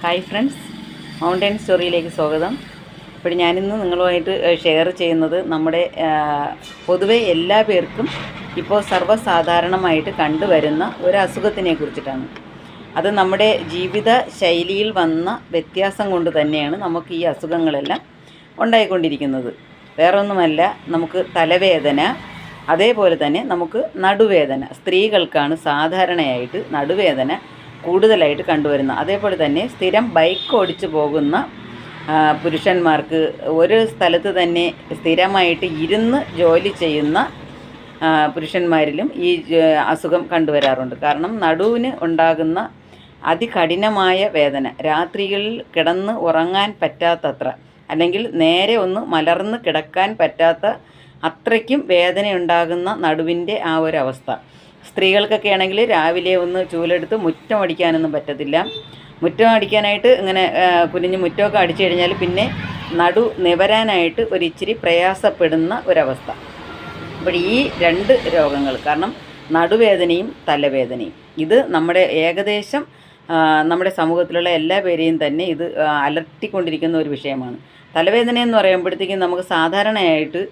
Hi friends mountain സ്റ്റോറിയിലേക്ക് സ്വാഗതം. ഇപ്പോൾ ഞാനിന്ന് നിങ്ങളുമായിട്ട് ഷെയർ ചെയ്യുന്നത് നമ്മുടെ പൊതുവെ എല്ലാ പേർക്കും ഇപ്പോൾ സർവസാധാരണമായിട്ട് കണ്ടുവരുന്ന ഒരു അസുഖത്തിനെ കുറിച്ചിട്ടാണ്. അത് നമ്മുടെ ജീവിത ശൈലിയിൽ വന്ന വ്യത്യാസം കൊണ്ട് തന്നെയാണ് നമുക്ക് ഈ അസുഖങ്ങളെല്ലാം ഉണ്ടായിക്കൊണ്ടിരിക്കുന്നത്. വേറൊന്നുമല്ല നമുക്ക് തലവേദന അതേപോലെ തന്നെ നമുക്ക് നടുവേദന. സ്ത്രീകൾക്കാണ് സാധാരണയായിട്ട് നടുവേദന കൂടുതലായിട്ട് കണ്ടുവരുന്നത് അതേപോലെ തന്നെ സ്ഥിരം ബൈക്ക് ഓടിച്ചു പോകുന്ന പുരുഷന്മാർക്ക് ഒരു സ്ഥലത്ത് തന്നെ സ്ഥിരമായിട്ട് ഇരുന്ന് ജോലി ചെയ്യുന്ന പുരുഷന്മാരിലും ഈ അസുഖം കണ്ടുവരാറുണ്ട്. കാരണം നടുവിന് ഉണ്ടാകുന്ന അതികഠിനമായ വേദന. രാത്രികളിൽ കിടന്ന് ഉറങ്ങാൻ പറ്റാത്തത്ര അല്ലെങ്കിൽ നേരെ ഒന്ന് മലർന്ന് കിടക്കാൻ പറ്റാത്ത അത്രയ്ക്കും വേദനയുണ്ടാകുന്ന നടുവിന്റെ ആ ഒരു അവസ്ഥ. സ്ത്രീകൾക്കൊക്കെ ആണെങ്കിൽ രാവിലെ ഒന്ന് ചൂലെടുത്ത് മുറ്റം അടിക്കാനൊന്നും പറ്റത്തില്ല. മുറ്റം അടിക്കാനായിട്ട് ഇങ്ങനെ കുനിഞ്ഞ് മുറ്റമൊക്കെ അടിച്ചു കഴിഞ്ഞാൽ പിന്നെ നടു നിവരാനായിട്ട് ഒരിച്ചിരി പ്രയാസപ്പെടുന്ന ഒരവസ്ഥ. അപ്പോൾ ഈ രണ്ട് രോഗങ്ങൾ കാരണം നടുവേദനയും തലവേദനയും. ഇത് നമ്മുടെ ഏകദേശം നമ്മുടെ സമൂഹത്തിലുള്ള എല്ലാ പേരെയും തന്നെ ഇത് അലർത്തിക്കൊണ്ടിരിക്കുന്ന ഒരു വിഷയമാണ്. തലവേദന എന്ന് പറയുമ്പോഴത്തേക്കും നമുക്ക് സാധാരണയായിട്ട്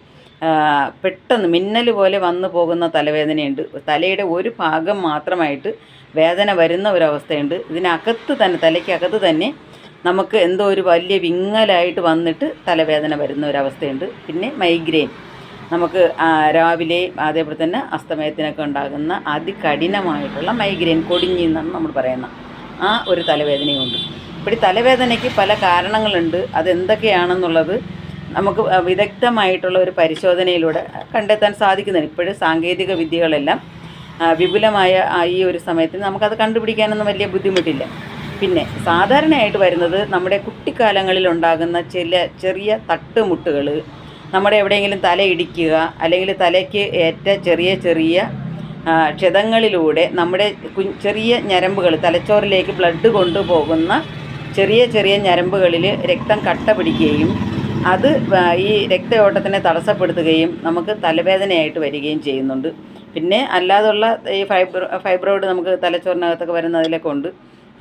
പെട്ടെന്ന് മിന്നൽ പോലെ വന്നു പോകുന്ന തലവേദനയുണ്ട്. തലയുടെ ഒരു ഭാഗം മാത്രമായിട്ട് വേദന വരുന്ന ഒരവസ്ഥയുണ്ട്. ഇതിനകത്ത് തന്നെ തലയ്ക്കകത്ത് തന്നെ നമുക്ക് എന്തോ ഒരു വലിയ വിങ്ങലായിട്ട് വന്നിട്ട് തലവേദന വരുന്ന ഒരവസ്ഥയുണ്ട്. പിന്നെ മൈഗ്രെയിൻ. നമുക്ക് രാവിലെ അതേപോലെ തന്നെ അസ്തമയത്തിനൊക്കെ ഉണ്ടാകുന്ന അതികഠിനമായിട്ടുള്ള മൈഗ്രെയിൻ കൊടിഞ്ഞി എന്നാണ് നമ്മൾ പറയുന്നത്. ആ ഒരു തലവേദനയുണ്ട്. ഇപ്പോൾ ഈ തലവേദനയ്ക്ക് പല കാരണങ്ങളുണ്ട്. അതെന്തൊക്കെയാണെന്നുള്ളത് നമുക്ക് വിദഗ്ധമായിട്ടുള്ള ഒരു പരിശോധനയിലൂടെ കണ്ടെത്താൻ സാധിക്കുന്നതാണ് ഇപ്പോഴും സാങ്കേതിക വിദ്യകളെല്ലാം വിപുലമായ ഈ ഒരു സമയത്തിന് നമുക്കത് കണ്ടുപിടിക്കാനൊന്നും വലിയ ബുദ്ധിമുട്ടില്ല. പിന്നെ സാധാരണയായിട്ട് വരുന്നത് നമ്മുടെ കുട്ടിക്കാലങ്ങളിൽ ഉണ്ടാകുന്ന ചില ചെറിയ തട്ടുമുട്ടുകൾ നമ്മുടെ എവിടെയെങ്കിലും തല ഇടിക്കുക അല്ലെങ്കിൽ തലയ്ക്ക് ഏറ്റ ചെറിയ ചെറിയ ക്ഷതങ്ങളിലൂടെ നമ്മുടെ ചെറിയ ഞരമ്പുകൾ തലച്ചോറിലേക്ക് ബ്ലഡ് കൊണ്ടുപോകുന്ന ചെറിയ ചെറിയ ഞരമ്പുകളിൽ രക്തം കട്ട പിടിക്കുകയും അത് ഈ രക്തയോട്ടത്തിനെ തടസ്സപ്പെടുത്തുകയും നമുക്ക് തലവേദനയായിട്ട് വരികയും ചെയ്യുന്നുണ്ട്. പിന്നെ അല്ലാതുള്ള ഈ ഫൈബ്രോ ഫൈബ്രോയിഡ് നമുക്ക് തലച്ചോറിനകത്തൊക്കെ വരുന്നതിലൊക്കെ ഉണ്ട്.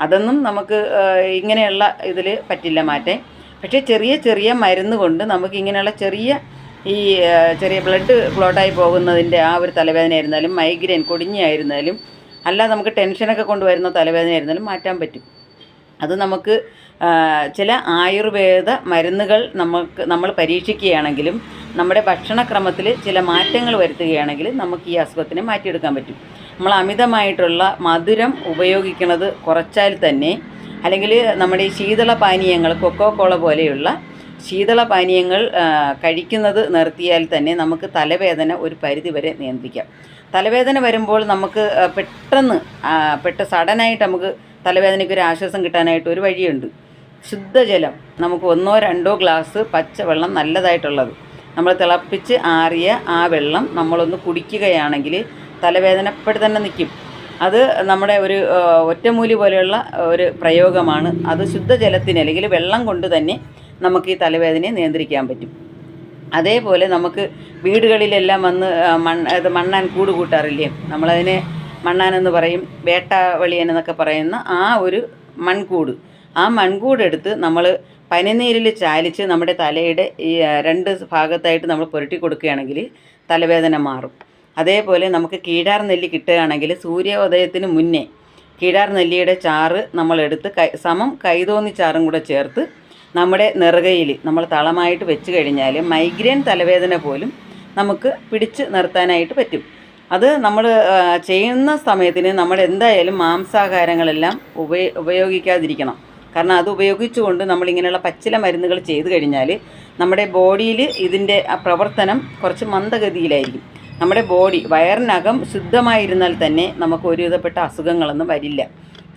അതൊന്നും നമുക്ക് ഇങ്ങനെയുള്ള ഇതിൽ പറ്റില്ല മാറ്റാൻ പക്ഷേ ചെറിയ ചെറിയ മരുന്ന് കൊണ്ട് നമുക്ക് ഇങ്ങനെയുള്ള ചെറിയ ഈ ചെറിയ ബ്ലഡ് ക്ലോട്ടായി പോകുന്നതിന്റെ ആ ഒരു തലവേദന ആയിരുന്നാലും മൈഗ്രെയിൻ കൊടിഞ്ഞായിരുന്നാലും അല്ല നമുക്ക് ടെൻഷനൊക്കെ കൊണ്ടുവരുന്ന തലവേദന ആയിരുന്നാലും മാറ്റാൻ പറ്റും. അത് നമുക്ക് ചില ആയുർവേദ മരുന്നുകൾ നമുക്ക് നമ്മൾ പരീക്ഷിക്കുകയാണെങ്കിലും നമ്മുടെ ഭക്ഷണക്രമത്തിൽ ചില മാറ്റങ്ങൾ വരുത്തുകയാണെങ്കിൽ നമുക്ക് ഈ അസുഖത്തിനെ മാറ്റിയെടുക്കാൻ പറ്റും. നമ്മൾ അമിതമായിട്ടുള്ള മധുരം ഉപയോഗിക്കുന്നത് കുറച്ചാൽ തന്നെ അല്ലെങ്കിൽ നമ്മുടെ ഈ ശീതള പാനീയങ്ങൾ കൊക്കോ കോള പോലെയുള്ള ശീതള പാനീയങ്ങൾ കഴിക്കുന്നത് നിർത്തിയാൽ തന്നെ നമുക്ക് തലവേദന ഒരു പരിധിവരെ നിയന്ത്രിക്കാം. തലവേദന വരുമ്പോൾ നമുക്ക് പെട്ടെന്ന് പെട്ട സഡനായിട്ട് നമുക്ക് തലവേദനയ്ക്ക് ഒരു ആശ്വാസം കിട്ടാനായിട്ട് ഒരു വഴിയുണ്ട്. ശുദ്ധജലം നമുക്ക് ഒന്നോ രണ്ടോ ഗ്ലാസ് പച്ചവെള്ളം നല്ലതായിട്ടുള്ളത്. നമ്മൾ തിളപ്പിച്ച് ആറിയ ആ വെള്ളം നമ്മളൊന്ന് കുടിക്കുകയാണെങ്കിൽ തലവേദന ഇപ്പോഴും തന്നെ നിൽക്കും. അത് നമ്മുടെ ഒരു ഒറ്റമൂലി പോലെയുള്ള ഒരു പ്രയോഗമാണ്. അത് ശുദ്ധജലത്തിന് അല്ലെങ്കിൽ വെള്ളം കൊണ്ട് തന്നെ നമുക്ക് ഈ തലവേദനയെ നിയന്ത്രിക്കാൻ പറ്റും. അതേപോലെ നമുക്ക് വീടുകളിലെല്ലാം വന്ന് മണ്ണ് അത് മണ്ണാൻ കൂട് കൂട്ടാറില്ലേ? നമ്മളതിനെ മണ്ണാൻ എന്ന് പറയും വേട്ടാവളിയൻ എന്നൊക്കെ പറയുന്ന ആ ഒരു മൺകൂട്. ആ മൺകൂടെടുത്ത് നമ്മൾ പനിനീരിൽ ചാലിച്ച് നമ്മുടെ തലയുടെ ഈ രണ്ട് ഭാഗത്തായിട്ട് നമ്മൾ പുരട്ടി കൊടുക്കുകയാണെങ്കിൽ തലവേദന മാറും. അതേപോലെ നമുക്ക് കീഴാർ നെല്ലി കിട്ടുകയാണെങ്കിൽ സൂര്യോദയത്തിന് മുന്നേ കീഴാർ നെല്ലിയുടെ ചാറ് നമ്മളെടുത്ത് കൈ സമം കൈതോന്നി ചാറും കൂടെ ചേർത്ത് നമ്മുടെ നെറുകയിൽ നമ്മൾ തളമായിട്ട് വെച്ച് കഴിഞ്ഞാൽ മൈഗ്രെയിൻ തലവേദന പോലും നമുക്ക് പിടിച്ച് നിർത്താനായിട്ട് പറ്റും. അത് നമ്മൾ ചെയ്യുന്ന സമയത്തിന് നമ്മൾ എന്തായാലും മാംസാഹാരങ്ങളെല്ലാം ഉപയോ ഉപയോഗിക്കാതിരിക്കണം. കാരണം അത് ഉപയോഗിച്ചുകൊണ്ട് നമ്മൾ ഇങ്ങനെയുള്ള പച്ചില മരുന്നുകൾ ചെയ്തു കഴിഞ്ഞാൽ നമ്മുടെ ബോഡിയിൽ ഇതിന്റെ പ്രവർത്തനം കുറച്ച് മന്ദഗതിയിലായിരിക്കും. നമ്മുടെ ബോഡി വയറിനകം ശുദ്ധമായിരുന്നാൽ തന്നെ നമുക്ക് ഒരുവിധപ്പെട്ട അസുഖങ്ങളൊന്നും വരില്ല.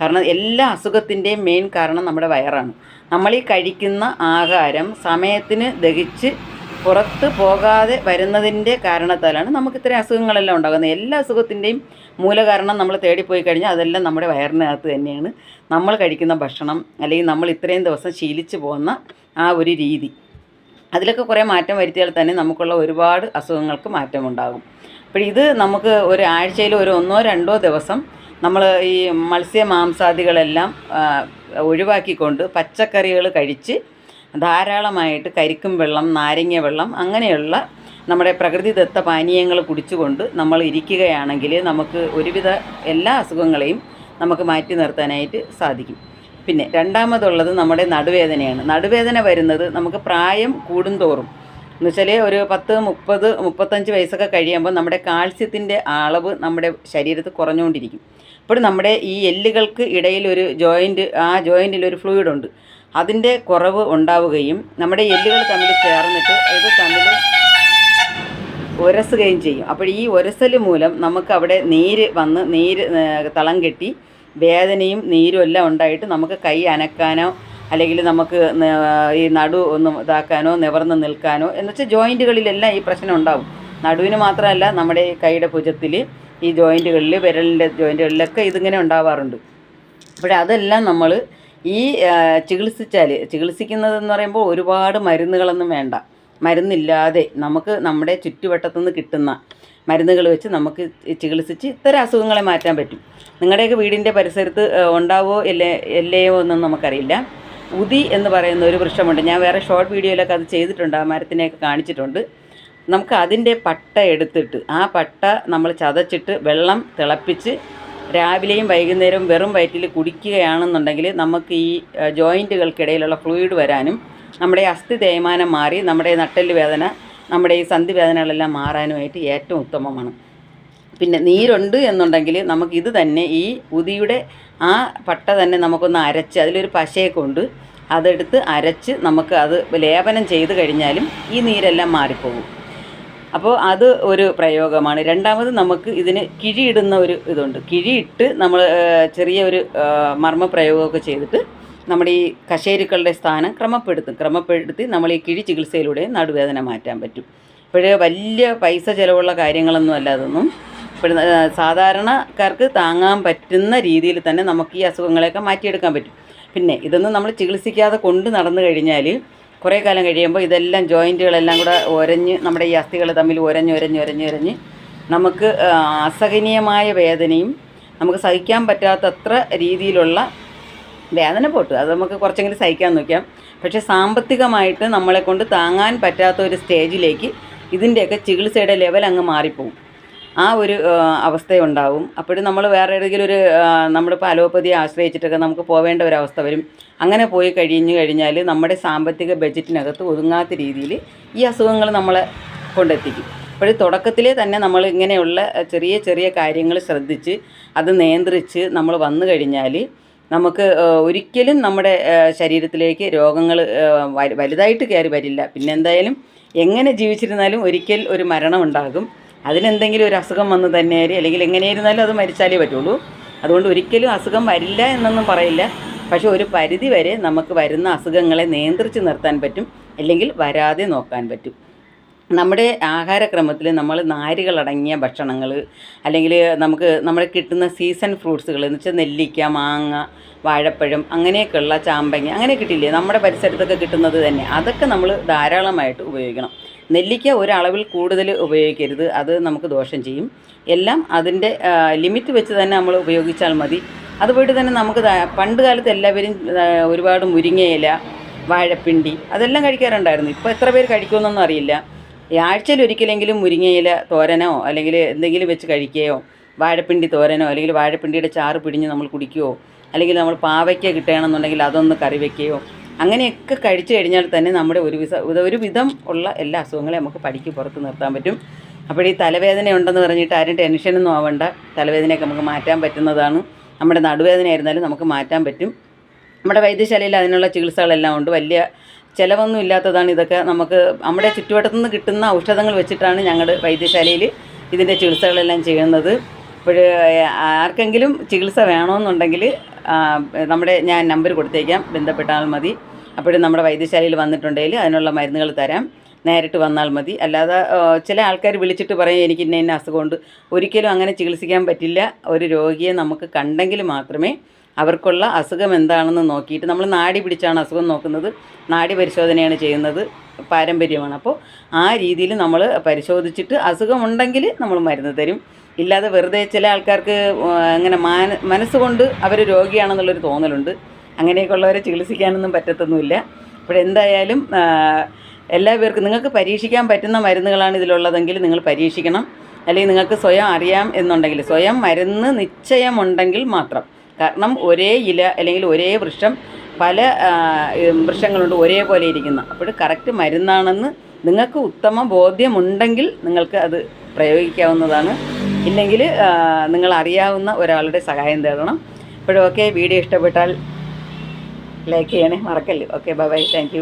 കാരണം എല്ലാ അസുഖത്തിന്റെയും മെയിൻ കാരണം നമ്മുടെ വയറാണ്. നമ്മൾ ഈ കഴിക്കുന്ന ആഹാരം സമയത്തിന് ദഹിച്ച് പുറത്ത് പോകാതെ വരുന്നതിന്റെ കാരണത്താലാണ് നമുക്ക് ഇത്രയും അസുഖങ്ങളെല്ലാം ഉണ്ടാകുന്നത്. എല്ലാ അസുഖത്തിന്റെയും മൂലകാരണം നമ്മൾ തേടിപ്പോയി കഴിഞ്ഞാൽ അതെല്ലാം നമ്മുടെ വയറിനകത്ത് തന്നെയാണ്. നമ്മൾ കഴിക്കുന്ന ഭക്ഷണം അല്ലെങ്കിൽ നമ്മൾ ഇത്രയും ദിവസം ശീലിച്ചു പോകുന്ന ആ ഒരു രീതി. അതിലൊക്കെ കുറേ മാറ്റം വരുത്തിയാൽ തന്നെ നമുക്കുള്ള ഒരുപാട് അസുഖങ്ങൾക്ക് മാറ്റമുണ്ടാകും. അപ്പോൾ ഇത് നമുക്ക് ഒരു ആഴ്ചയിൽ ഒരു ഒന്നോ രണ്ടോ ദിവസം നമ്മൾ ഈ മത്സ്യ മാംസാദികളെല്ലാം ഒഴിവാക്കിക്കൊണ്ട് പച്ചക്കറികൾ കഴിച്ച് ധാരാളമായിട്ട് കരിക്കും വെള്ളം നാരങ്ങ വെള്ളം അങ്ങനെയുള്ള നമ്മുടെ പ്രകൃതിദത്ത പാനീയങ്ങൾ കുടിച്ചുകൊണ്ട് നമ്മൾ ഇരിക്കുകയാണെങ്കിൽ നമുക്ക് ഒരുവിധ എല്ലാ അസുഖങ്ങളെയും നമുക്ക് മാറ്റി നിർത്താനായിട്ട് സാധിക്കും. പിന്നെ രണ്ടാമതുള്ളത് നമ്മുടെ നടുവേദനയാണ്. നടുവേദന വരുന്നത് നമുക്ക് പ്രായം കൂടുന്തോറും. എന്ന് ഒരു പത്ത് മുപ്പത് മുപ്പത്തഞ്ച് വയസ്സൊക്കെ കഴിയുമ്പോൾ നമ്മുടെ കാൽസ്യത്തിന്റെ അളവ് നമ്മുടെ ശരീരത്തിൽ കുറഞ്ഞുകൊണ്ടിരിക്കും. അപ്പോൾ നമ്മുടെ ഈ എല്ലുകൾക്ക് ഇടയിൽ ഒരു ജോയിന്റ് ആ ജോയിന്റിൽ ഒരു ഫ്ലൂയിഡ് ഉണ്ട്. അതിന്റെ കുറവ് ഉണ്ടാവുകയും നമ്മുടെ എല്ലുകൾ തമ്മിൽ ചേർന്നിട്ട് ഇത് തമ്മിൽ ഉരസുകയും ചെയ്യും. അപ്പോൾ ഈ ഉരസൽ മൂലം നമുക്ക് അവിടെ നീര് വന്ന് നീര് തളം കെട്ടി വേദനയും നീരും എല്ലാം ഉണ്ടായിട്ട് നമുക്ക് കൈ അനക്കാനോ അല്ലെങ്കിൽ നമുക്ക് ഈ നടു ഒന്ന് ഇതാക്കാനോ നിവർന്ന് നിൽക്കാനോ എന്ന് വെച്ചാൽ ജോയിന്റുകളിലെല്ലാം ഈ പ്രശ്നം ഉണ്ടാവും. നടുവിന് മാത്രമല്ല നമ്മുടെ കൈയുടെ ഭുജത്തിൽ ഈ ജോയിന്റുകളിൽ വിരലിന്റെ ജോയിന്റുകളിലൊക്കെ ഇതിങ്ങനെ ഉണ്ടാവാറുണ്ട്. അപ്പോൾ അതെല്ലാം നമ്മൾ ഈ ചികിത്സിച്ചാൽ ചികിത്സിക്കുന്നതെന്ന് പറയുമ്പോൾ ഒരുപാട് മരുന്നുകളൊന്നും വേണ്ട. മരുന്നില്ലാതെ നമുക്ക് നമ്മുടെ ചുറ്റുവട്ടത്തുനിന്ന് കിട്ടുന്ന മരുന്നുകൾ വെച്ച് നമുക്ക് ചികിത്സിച്ച് ഇത്തരം അസുഖങ്ങളെ മാറ്റാൻ പറ്റും. നിങ്ങളുടെയൊക്കെ വീടിന്റെ പരിസരത്ത് ഉണ്ടാവോ ഇല്ലേ ഇല്ലയോ എന്നൊന്നും നമുക്കറിയില്ല. ഉതി എന്ന് പറയുന്ന ഒരു വൃക്ഷമുണ്ട്. ഞാൻ വേറെ ഷോർട്ട് വീഡിയോയിലൊക്കെ അത് ചെയ്തിട്ടുണ്ട്. ആ മരത്തിനെയൊക്കെ കാണിച്ചിട്ടുണ്ട്. നമുക്ക് അതിന്റെ പട്ട എടുത്തിട്ട് ആ പട്ട നമ്മൾ ചതച്ചിട്ട് വെള്ളം തിളപ്പിച്ച് രാവിലെയും വൈകുന്നേരവും വെറും വയറ്റിൽ കുടിക്കുകയാണെന്നുണ്ടെങ്കിൽ നമുക്ക് ഈ ജോയിന്റുകൾക്കിടയിലുള്ള ഫ്ലൂയിഡ് വരാനും നമ്മുടെ അസ്ഥി തേയ്മാനം മാറി നമ്മുടെ നട്ടെല്ല് വേദന നമ്മുടെ ഈ സന്ധി വേദനകളെല്ലാം മാറാനുമായിട്ട് ഏറ്റവും ഉത്തമമാണ്. പിന്നെ നീരുണ്ട് എന്നുണ്ടെങ്കിൽ നമുക്ക് ഇത് തന്നെ ഈ ഉതിയുടെ ആ പട്ട തന്നെ നമുക്കൊന്ന് അരച്ച് അതിലൊരു പശയെ കൊണ്ട് അതെടുത്ത് അരച്ച് നമുക്ക് അത് ലേപനം ചെയ്ത് കഴിഞ്ഞാലും ഈ നീരെല്ലാം മാറിപ്പോകും. അപ്പോൾ അത് ഒരു പ്രയോഗമാണ്. രണ്ടാമത് നമുക്ക് ഇതിന് കിഴിയിടുന്ന ഒരു ഇതുണ്ട്. കിഴിയിട്ട് നമ്മൾ ചെറിയ ഒരു മർമ്മ പ്രയോഗമൊക്കെ ചെയ്തിട്ട് നമ്മുടെ ഈ കശേരുക്കളുടെ സ്ഥാനം ക്രമപ്പെടുത്തും. ക്രമപ്പെടുത്തി നമ്മൾ ഈ കിഴി ചികിത്സയിലൂടെ നടുവേദന മാറ്റാൻ പറ്റും. ഇപ്പോഴേ വലിയ പൈസ ചിലവുള്ള കാര്യങ്ങളൊന്നും അല്ല അതൊന്നും. ഇപ്പോൾ സാധാരണക്കാർക്ക് താങ്ങാൻ പറ്റുന്ന രീതിയിൽ തന്നെ നമുക്ക് ഈ അസുഖങ്ങളെയൊക്കെ മാറ്റിയെടുക്കാൻ പറ്റും. പിന്നെ ഇതൊന്നും നമ്മൾ ചികിത്സിക്കാതെ കൊണ്ട് നടന്നു കഴിഞ്ഞാൽ കുറേ കാലം കഴിയുമ്പോൾ ഇതെല്ലാം ജോയിന്റുകളെല്ലാം കൂടെ ഒരഞ്ഞ് നമ്മുടെ ഈ അസ്ഥികൾ തമ്മിൽ ഒരഞ്ഞ് ഒരഞ്ഞ് ഒരഞ്ഞ് ഒരഞ്ഞ് നമുക്ക് അസഹനീയമായ വേദനയും നമുക്ക് സഹിക്കാൻ പറ്റാത്തത്ര രീതിയിലുള്ള വേദന പോട്ടു. അത് നമുക്ക് കുറച്ചെങ്കിലും സഹിക്കാൻ നോക്കാം പക്ഷേ സാമ്പത്തികമായിട്ട് നമ്മളെ കൊണ്ട് താങ്ങാൻ പറ്റാത്ത ഒരു സ്റ്റേജിലേക്ക് ഇതിന്റെയൊക്കെ ചികിത്സയുടെ ലെവൽ അങ്ങ് മാറിപ്പോവും. ആ ഒരു അവസ്ഥയുണ്ടാവും. അപ്പോഴും നമ്മൾ വേറെ ഏതെങ്കിലും ഒരു നമ്മളിപ്പോൾ അലോപ്പതിയെ ആശ്രയിച്ചിട്ടൊക്കെ നമുക്ക് പോവേണ്ട ഒരു അവസ്ഥ വരും. അങ്ങനെ പോയി കഴിഞ്ഞു കഴിഞ്ഞാൽ നമ്മുടെ സാമ്പത്തിക ബജറ്റിനകത്ത് ഒതുങ്ങാത്ത രീതിയിൽ ഈ അസുഖങ്ങൾ നമ്മളെ കൊണ്ടെത്തിക്കും. അപ്പോൾ തുടക്കത്തിലേ തന്നെ നമ്മൾ ഇങ്ങനെയുള്ള ചെറിയ ചെറിയ കാര്യങ്ങൾ ശ്രദ്ധിച്ച് അത് നിയന്ത്രിച്ച് നമ്മൾ വന്നു കഴിഞ്ഞാൽ നമുക്ക് ഒരിക്കലും നമ്മുടെ ശരീരത്തിലേക്ക് രോഗങ്ങൾ വലുതായിട്ട് കയറി വരില്ല. പിന്നെ എന്തായാലും എങ്ങനെ ജീവിച്ചിരുന്നാലും ഒരിക്കൽ ഒരു മരണം ഉണ്ടാകും അതിനെന്തെങ്കിലും ഒരു അസുഖം വന്ന് തന്നെ അല്ലെങ്കിൽ എങ്ങനെയിരുന്നാലും അത് മരിച്ചാലേ പറ്റുള്ളൂ. അതുകൊണ്ട് ഒരിക്കലും അസുഖം വരില്ല എന്നൊന്നും പറയില്ല. പക്ഷേ ഒരു പരിധി വരെ നമുക്ക് വരുന്ന അസുഖങ്ങളെ നിയന്ത്രിച്ച് നിർത്താൻ പറ്റും അല്ലെങ്കിൽ വരാതെ നോക്കാൻ പറ്റും. നമ്മുടെ ആഹാരക്രമത്തിൽ നമ്മൾ നാരുകളടങ്ങിയ ഭക്ഷണങ്ങൾ അല്ലെങ്കിൽ നമുക്ക് നമ്മുടെ കിട്ടുന്ന സീസൺ ഫ്രൂട്ട്സുകൾ എന്ന് വെച്ചാൽ നെല്ലിക്ക മാങ്ങ വാഴപ്പഴം അങ്ങനെയൊക്കെയുള്ള ചാമ്പങ്ങ അങ്ങനെ കിട്ടില്ലേ? നമ്മുടെ പരിസരത്തൊക്കെ കിട്ടുന്നത് തന്നെ. അതൊക്കെ നമ്മൾ ധാരാളമായിട്ട് ഉപയോഗിക്കണം. നെല്ലിക്ക ഒരളവിൽ കൂടുതൽ ഉപയോഗിക്കരുത്. അത് നമുക്ക് ദോഷം ചെയ്യും. എല്ലാം അതിന്റെ ലിമിറ്റ് വെച്ച് തന്നെ നമ്മൾ ഉപയോഗിച്ചാൽ മതി. അതുപോലെ തന്നെ നമുക്ക് പണ്ട് കാലത്ത് എല്ലാവരും ഒരുപാട് മുരിങ്ങയില വാഴപ്പിണ്ടി അതെല്ലാം കഴിക്കാറുണ്ടായിരുന്നു. ഇപ്പോൾ എത്ര പേര് കഴിക്കുമെന്നൊന്നും അറിയില്ല. ആഴ്ചയിൽ ഒരിക്കലെങ്കിലും മുരിങ്ങയില തോരനോ അല്ലെങ്കിൽ എന്തെങ്കിലും വെച്ച് കഴിക്കുകയോ വാഴപ്പിണ്ടി തോരനോ അല്ലെങ്കിൽ വാഴപ്പിണ്ടിയുടെ ചാറ് പിടിഞ്ഞ് നമ്മൾ കുടിക്കുകയോ അല്ലെങ്കിൽ നമ്മൾ പാവയ്ക്ക കിട്ടുകയാണെന്നുണ്ടെങ്കിൽ അതൊന്ന് കറി വെക്കുകയോ അങ്ങനെയൊക്കെ കഴിച്ചു കഴിഞ്ഞാൽ തന്നെ നമ്മുടെ ഒരു വിധ ഒരു വിധം ഉള്ള എല്ലാ അസുഖങ്ങളെയും നമുക്ക് പടിക്ക് പുറത്ത് നിർത്താൻ പറ്റും. അപ്പോൾ ഈ തലവേദന ഉണ്ടെന്ന് പറഞ്ഞിട്ട് ആരും ടെൻഷനൊന്നും ആവണ്ട. തലവേദനയൊക്കെ നമുക്ക് മാറ്റാൻ പറ്റുന്നതാണ്. നമ്മുടെ നടുവേദന ആയിരുന്നാലും നമുക്ക് മാറ്റാൻ പറ്റും. നമ്മുടെ വൈദ്യശാലയിൽ അതിനുള്ള ചികിത്സകളെല്ലാം ഉണ്ട്. വലിയ ചിലവൊന്നും ഇല്ലാത്തതാണ് ഇതൊക്കെ. നമുക്ക് നമ്മുടെ ചുറ്റുവട്ടത്തു നിന്ന് കിട്ടുന്ന ഔഷധങ്ങൾ വെച്ചിട്ടാണ് ഞങ്ങളുടെ വൈദ്യശാലയിൽ ഇതിന്റെ ചികിത്സകളെല്ലാം ചെയ്യുന്നത്. അപ്പോൾ ആർക്കെങ്കിലും ചികിത്സ വേണമെന്നുണ്ടെങ്കിൽ നമ്മുടെ ഞാൻ നമ്പർ കൊടുത്തേക്കാം ബന്ധപ്പെട്ടാൽ മതി. അപ്പോഴും നമ്മുടെ വൈദ്യശാലയിൽ വന്നിട്ടുണ്ടെങ്കിൽ അതിനുള്ള മരുന്നുകൾ തരാം. നേരിട്ട് വന്നാൽ മതി. അല്ലാതെ ചില ആൾക്കാർ വിളിച്ചിട്ട് പറയും എനിക്ക് ഇന്ന ഇന്ന അസുഖമുണ്ട്. ഒരിക്കലും അങ്ങനെ ചികിത്സിക്കാൻ പറ്റില്ല. ഒരു രോഗിയെ നമുക്ക് കണ്ടെങ്കിൽ മാത്രമേ അവർക്കുള്ള അസുഖം എന്താണെന്ന് നോക്കിയിട്ട് നമ്മൾ നാടി പിടിച്ചാണ് അസുഖം നോക്കുന്നത്. നാടി പരിശോധനയാണ് ചെയ്യുന്നത്. പാരമ്പര്യമാണ്. അപ്പോൾ ആ രീതിയിൽ നമ്മൾ പരിശോധിച്ചിട്ട് അസുഖമുണ്ടെങ്കിൽ നമ്മൾ മരുന്ന് തരും. ഇല്ലാതെ വെറുതെ ചില ആൾക്കാർക്ക് അങ്ങനെ മാന മനസ്സുകൊണ്ട് അവർ രോഗിയാണെന്നുള്ളൊരു തോന്നലുണ്ട്. അങ്ങനെയൊക്കെ ഉള്ളവരെ ചികിത്സിക്കാനൊന്നും പറ്റത്തൊന്നുമില്ല. അപ്പോഴെന്തായാലും എല്ലാ പേർക്കും നിങ്ങൾക്ക് പരീക്ഷിക്കാൻ പറ്റുന്ന മരുന്നുകളാണ് ഇതിലുള്ളതെങ്കിൽ നിങ്ങൾ പരീക്ഷിക്കണം. അല്ലെങ്കിൽ നിങ്ങൾക്ക് സ്വയം അറിയാം എന്നുണ്ടെങ്കിൽ സ്വയം മരുന്ന് നിശ്ചയമുണ്ടെങ്കിൽ മാത്രം. കാരണം ഒരേ ഇല അല്ലെങ്കിൽ ഒരേ വൃക്ഷം പല വൃക്ഷങ്ങളുണ്ട് ഒരേപോലെ ഇരിക്കുന്ന. അപ്പോൾ കറക്റ്റ് മരുന്നാണെന്ന് നിങ്ങൾക്ക് ഉത്തമ ബോധ്യമുണ്ടെങ്കിൽ നിങ്ങൾക്ക് അത് പ്രയോഗിക്കാവുന്നതാണ്. ഇല്ലെങ്കിൽ നിങ്ങൾ അറിയാവുന്ന ഒരാളുടെ സഹായം തേടണം. ഇപ്പോഴും ഓക്കെ വീഡിയോ ഇഷ്ടപ്പെട്ടാൽ ലൈക്ക് ചെയ്യണേ മറക്കല്ലേ. Okay bye bye thank